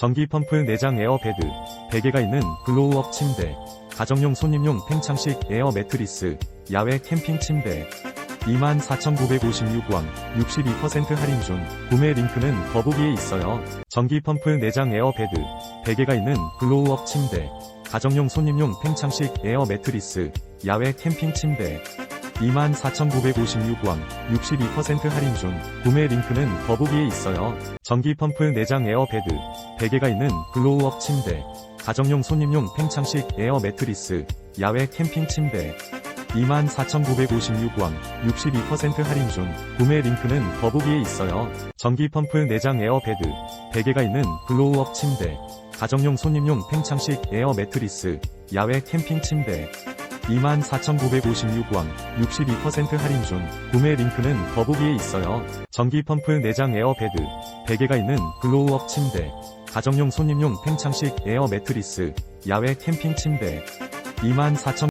전기 펌프 내장 에어 베드, 베개가 있는 블로우업 침대, 가정용 손님용 팽창식 에어 매트리스, 야외 캠핑 침대. 24,956원, 62% 할인 중, 구매 링크는 더보기에 있어요. 전기 펌프 내장 에어 베드, 베개가 있는 블로우업 침대, 가정용 손님용 팽창식 에어 매트리스, 야외 캠핑 침대. 24,956원, 62% 할인 중, 구매 링크는 더보기에 있어요. 전기 펌프 내장 에어 베드, 베개가 있는 블로우업 침대, 가정용 손님용 팽창식 에어 매트리스, 야외 캠핑 침대. 24,956원, 62% 할인 중, 구매 링크는 더보기에 있어요. 전기 펌프 내장 에어 베드, 베개가 있는 블로우업 침대, 가정용 손님용 팽창식 에어 매트리스, 야외 캠핑 침대. 24,956원, 62% 할인 중, 구매 링크는 더보기에 있어요. 전기 펌프 내장 에어 베드, 베개가 있는 블로우업 침대, 가정용 손님용 팽창식 에어 매트리스, 야외 캠핑 침대. 24,000